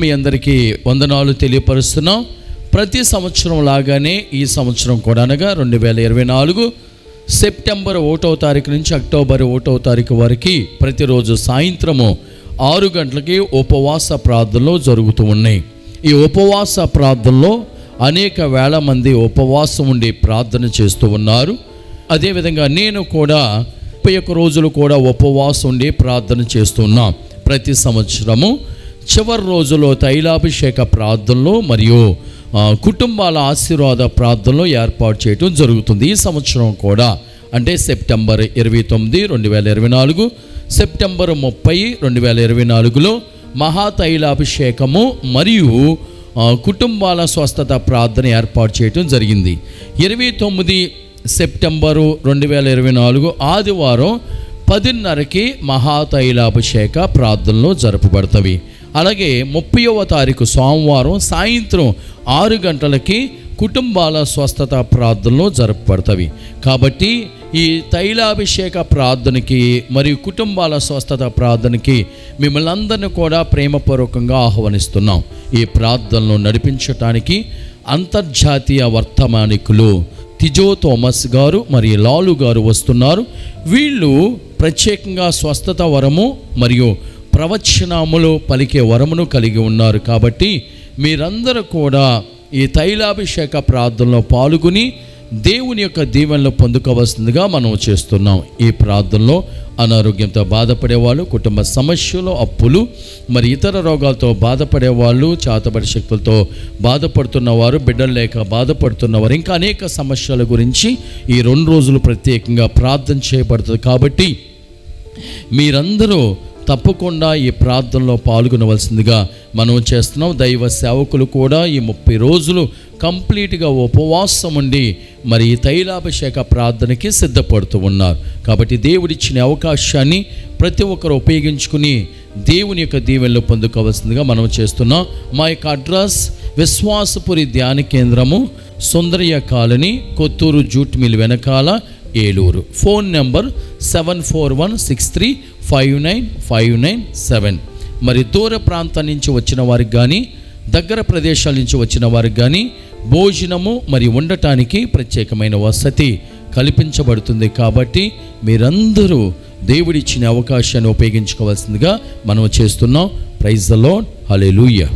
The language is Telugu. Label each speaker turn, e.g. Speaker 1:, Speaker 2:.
Speaker 1: మీ అందరికీ వందనాలు తెలియపరుస్తున్నాం. ప్రతి సంవత్సరం లాగానే ఈ సంవత్సరం కూడా అనగా రెండు వేల ఇరవై నాలుగు సెప్టెంబర్ ఒకటవ తారీఖు నుంచి అక్టోబర్ ఒకటవ తారీఖు వరకు ప్రతిరోజు సాయంత్రము ఆరు గంటలకి ఉపవాస ప్రార్థనలు జరుగుతూ ఉన్నాయి. ఈ ఉపవాస ప్రార్థనలో అనేక వేల మంది ఉపవాసం ఉండి ప్రార్థన చేస్తూ ఉన్నారు. అదేవిధంగా నేను కూడా ముప్పై ఒక్క రోజులు కూడా ఉపవాసం ఉండి ప్రార్థన చేస్తున్నాం ప్రతి సంవత్సరము చివరి రోజులో తైలాభిషేక ప్రార్థనలు మరియు కుటుంబాల ఆశీర్వాద ప్రార్థనలు ఏర్పాటు చేయడం జరుగుతుంది. ఈ సంవత్సరం కూడా అంటే సెప్టెంబర్ ఇరవై తొమ్మిది రెండు వేల ఇరవై నాలుగు సెప్టెంబర్ ముప్పై రెండు వేల ఇరవై నాలుగులో మహాతైలాభిషేకము మరియు కుటుంబాల స్వస్థత ప్రార్థన ఏర్పాటు చేయడం జరిగింది. ఇరవై తొమ్మిది సెప్టెంబరు రెండు వేల ఇరవై నాలుగు ఆదివారం పదిన్నరకి మహాతైలాభిషేక ప్రార్థనలు జరపబడతవి. అలాగే ముప్పైవ తారీఖు సోమవారం సాయంత్రం ఆరు గంటలకి కుటుంబాల స్వస్థత ప్రార్థనలు జరపబడతవి కాబట్టి ఈ తైలాభిషేక ప్రార్థనకి మరియు కుటుంబాల స్వస్థత ప్రార్థనకి మిమ్మల్ని అందరిని కూడా ప్రేమపూర్వకంగా ఆహ్వానిస్తున్నాం. ఈ ప్రార్థనలు నడిపించటానికి అంతర్జాతీయ వర్తమానికులు తిజో థోమస్ గారు మరియు లాలు గారు వస్తున్నారు. వీళ్ళు ప్రత్యేకంగా స్వస్థత వరము మరియు ప్రవచనములు పలికే వరమును కలిగి ఉన్నారు కాబట్టి మీరందరూ కూడా ఈ తైలాభిషేక ప్రార్థనలో పాల్గొని దేవుని యొక్క దీవెనలు పొందుకోవాల్సిందిగా మనం చేస్తున్నాం. ఈ ప్రార్థనలో అనారోగ్యంతో బాధపడేవాళ్ళు కుటుంబ సమస్యలు అప్పులు మరి ఇతర రోగాలతో బాధపడేవాళ్ళు చేతబడి శక్తులతో బాధపడుతున్నవారు బిడ్డలు లేక బాధపడుతున్నవారు ఇంకా అనేక సమస్యల గురించి ఈ రెండు రోజులు ప్రత్యేకంగా ప్రార్థన చేయబడుతుంది కాబట్టి మీరందరూ తప్పకుండా ఈ ప్రార్థనలో పాల్గొనవలసిందిగా మనం చేస్తున్నాం. దైవ సేవకులు కూడా ఈ ముప్పై రోజులు కంప్లీట్గా ఉపవాసం ఉండి మరి ఈ తైలాభిషేక ప్రార్థనకి సిద్ధపడుతూ ఉన్నారు. కాబట్టి దేవుడిచ్చిన అవకాశాన్ని ప్రతి ఒక్కరు ఉపయోగించుకుని దేవుని యొక్క దీవెనలు పొందుకోవాల్సిందిగా మనం చేస్తున్నాం. మా యొక్క అడ్రస్ విశ్వాసపురి ధ్యాన కేంద్రము Sundaraiah colony Kothuru jute mill వెనకాల Eluru. Phone number seven four one six three five nine five nine seven మరి దూర ప్రాంతం నుంచి వచ్చిన వారికి కానీ దగ్గర ప్రదేశాల నుంచి వచ్చిన వారికి కానీ భోజనము మరి ఉండటానికి ప్రత్యేకమైన వసతి కల్పించబడుతుంది కాబట్టి మీరందరూ దేవుడిచ్చిన అవకాశాన్ని ఉపయోగించుకోవాల్సిందిగా మనం చేస్తున్నాం. Praise the lord hallelujah